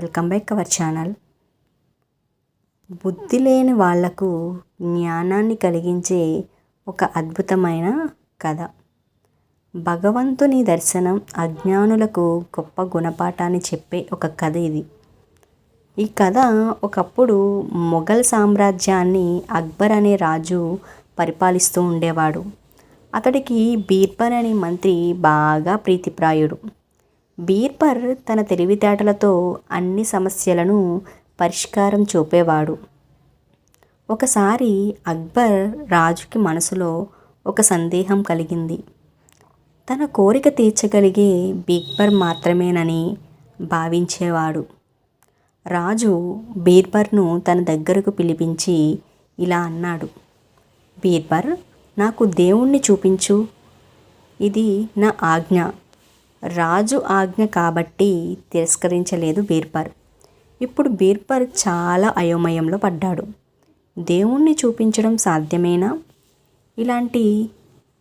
Welcome back our channel బుద్ధి లేని వాళ్ళకు జ్ఞానాన్ని కలిగించే ఒక అద్భుతమైన కథ. భగవంతుని దర్శనం అజ్ఞానులకు గొప్ప గుణపాఠాన్ని చెప్పే ఒక కథ ఇది. ఈ కథ ఒకప్పుడు మొఘల్ సామ్రాజ్యాన్ని అక్బర్ అనే రాజు పరిపాలిస్తూ ఉండేవాడు. అతడికి బీర్బల్ అనే మంత్రి బాగా ప్రీతిప్రాయుడు. బీర్బర్ తన తెలివితేటలతో అన్ని సమస్యలను పరిష్కారం చూపేవాడు. ఒకసారి అక్బర్ రాజుకి మనసులో ఒక సందేహం కలిగింది. తన కోరిక తీర్చగలిగే బీర్బర్ మాత్రమేనని భావించేవాడు. రాజు బీర్బర్ను తన దగ్గరకు పిలిపించి ఇలా అన్నాడు. బీర్బర్ నాకు దేవుణ్ణి చూపించు. ఇది నా ఆజ్ఞ. రాజు ఆజ్ఞ కాబట్టి తిరస్కరించలేదు బీర్బర్ ఇప్పుడు బీర్బర్ చాలా అయోమయంలో పడ్డాడు. దేవుణ్ణి చూపించడం సాధ్యమేనా? ఇలాంటి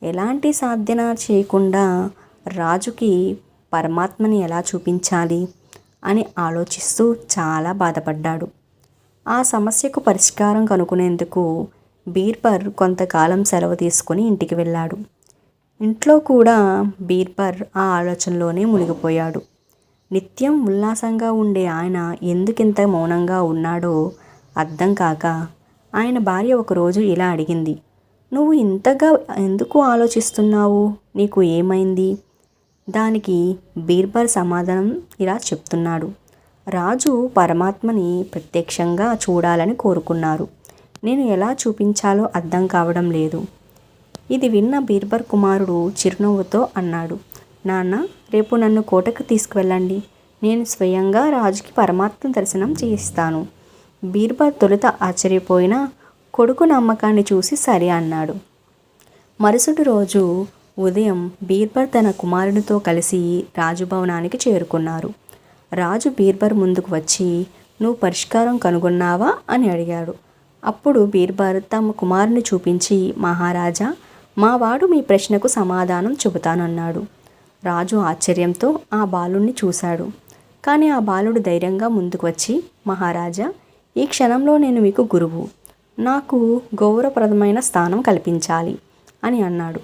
ఎలాంటి సాధ్యన చేయకుండా రాజుకి పరమాత్మని ఎలా చూపించాలి అని ఆలోచిస్తూ చాలా బాధపడ్డాడు. ఆ సమస్యకు పరిష్కారం కనుక్కునేందుకు బీర్బర్ కొంతకాలం సెలవు తీసుకొని ఇంటికి వెళ్ళాడు. ఇంట్లో కూడా బీర్బర్ ఆ ఆలోచనలోనే మునిగిపోయాడు. నిత్యం ఉల్లాసంగా ఉండే ఆయన ఎందుకింత మౌనంగా ఉన్నాడో అర్థం కాక ఆయన భార్య ఒకరోజు ఇలా అడిగింది. నువ్వు ఇంతగా ఎందుకు ఆలోచిస్తున్నావు? నీకు ఏమైంది? దానికి బీర్బర్ సమాధానం ఇలా చెప్తున్నాడు. రాజు పరమాత్మని ప్రత్యక్షంగా చూడాలని కోరుకున్నారు. నేను ఎలా చూపించాలో అర్థం కావడం లేదు. ఇది విన్న బీర్బర్ కుమారుడు చిరునవ్వుతో అన్నాడు నాన్న రేపు నన్ను కోటకు తీసుకువెళ్ళండి. నేను స్వయంగా రాజుకి పరమాత్మ దర్శనం చేయిస్తాను. బీర్బర్ తొలుత ఆశ్చర్యపోయిన కొడుకు నమ్మకాన్ని చూసి సరే అన్నాడు. మరుసటి రోజు ఉదయం బీర్బర్ తన కుమారునితో కలిసి రాజభవనానికి చేరుకున్నారు. రాజు బీర్బర్ ముందుకు వచ్చి నువ్వు పరిష్కారం కనుగొన్నావా? అని అడిగాడు. అప్పుడు బీర్బర్ తమ కుమారుని చూపించి మహారాజా మావాడు మీ ప్రశ్నకు సమాధానం చెబుతానన్నాడు. రాజు ఆశ్చర్యంతో ఆ బాలుణ్ణి చూశాడు. కానీ ఆ బాలుడు ధైర్యంగా ముందుకు వచ్చి మహారాజా ఈ క్షణంలో నేను మీకు గురువు. నాకు గౌరవప్రదమైన స్థానం కల్పించాలి అని అన్నాడు.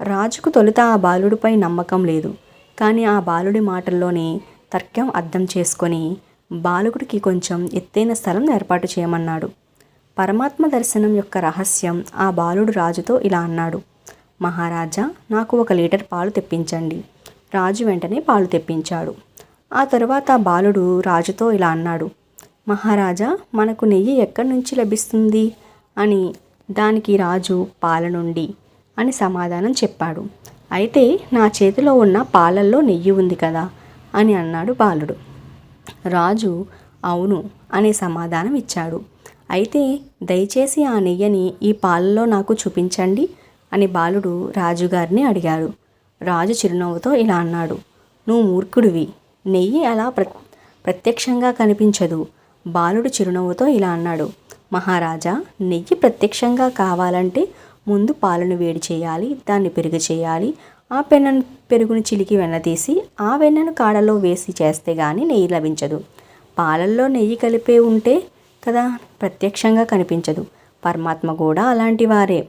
రాజుకు తొలుత ఆ బాలుడిపై నమ్మకం లేదు. కానీ ఆ బాలుడి మాటల్లోనే తర్కం అర్థం చేసుకొని బాలుడికి కొంచెం ఎత్తైన స్థలం ఏర్పాటు చేయమన్నాడు. పరమాత్మ దర్శనం యొక్క రహస్యం ఆ బాలుడు రాజుతో ఇలా అన్నాడు. మహారాజా నాకు ఒక లీటర్ పాలు తెప్పించండి. రాజు వెంటనే పాలు తెప్పించాడు. ఆ తరువాత బాలుడు రాజుతో ఇలా అన్నాడు. మహారాజా మనకు నెయ్యి ఎక్కడి నుంచి లభిస్తుంది? అని దానికి రాజు పాల నుండి అని సమాధానం చెప్పాడు. అయితే నా చేతిలో ఉన్న పాలల్లో నెయ్యి ఉంది కదా? అని అన్నాడు బాలుడు. రాజు అవును అనే సమాధానం ఇచ్చాడు. అయితే దయచేసి ఆ నెయ్యని ఈ పాలలో నాకు చూపించండి అని బాలుడు రాజుగారిని అడిగాడు. రాజు చిరునవ్వుతో ఇలా అన్నాడు. నువ్వు మూర్ఖుడివి. నెయ్యి అలా ప్ర ప్రత్యక్షంగా కనిపించదు. బాలుడు చిరునవ్వుతో ఇలా అన్నాడు. మహారాజా నెయ్యి ప్రత్యక్షంగా కావాలంటే ముందు పాలను వేడి చేయాలి దాన్ని పెరుగు చేయాలి ఆ పెన్నను పెరుగుని చిలికి వెన్న తీసి ఆ వెన్నను కాడలో వేసి చేస్తే కానీ నెయ్యి లభించదు. పాలల్లో నెయ్యి కలిపే ఉంటే కదా? ప్రత్యక్షంగా కనిపించదు. పరమాత్మ కూడా అలాంటి వారే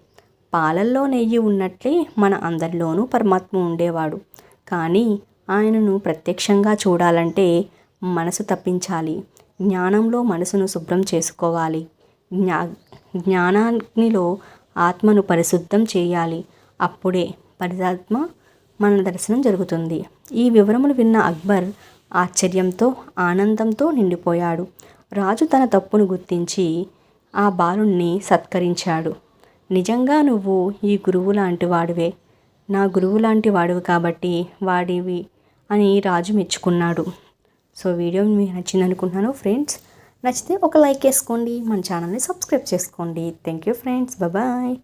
పాలల్లో నెయ్యి ఉన్నట్లే మన అందరిలోనూ పరమాత్మ ఉండేవాడు. కానీ ఆయనను ప్రత్యక్షంగా చూడాలంటే మనసు తప్పించాలి. జ్ఞానంలో మనసును శుభ్రం చేసుకోవాలి. జ్ఞా జ్ఞానాగ్నిలో ఆత్మను పరిశుద్ధం చేయాలి. అప్పుడే పరిధాత్మ మన దర్శనం జరుగుతుంది. ఈ వివరములు విన్న అక్బర్ ఆశ్చర్యంతో ఆనందంతో నిండిపోయాడు. రాజు తన తప్పును గుర్తించి ఆ బాలుణ్ణి సత్కరించాడు. నిజంగా నువ్వు ఈ గురువు లాంటి వాడివే. నా గురువు లాంటి వాడివి కాబట్టి వాడివి అని రాజు మెచ్చుకున్నాడు. సో వీడియో మీకు నచ్చింది అనుకుంటున్నాను ఫ్రెండ్స్. నచ్చితే ఒక లైక్ వేసుకోండి. మన ఛానల్ని సబ్స్క్రైబ్ చేసుకోండి. Thank you friends. బాయ్.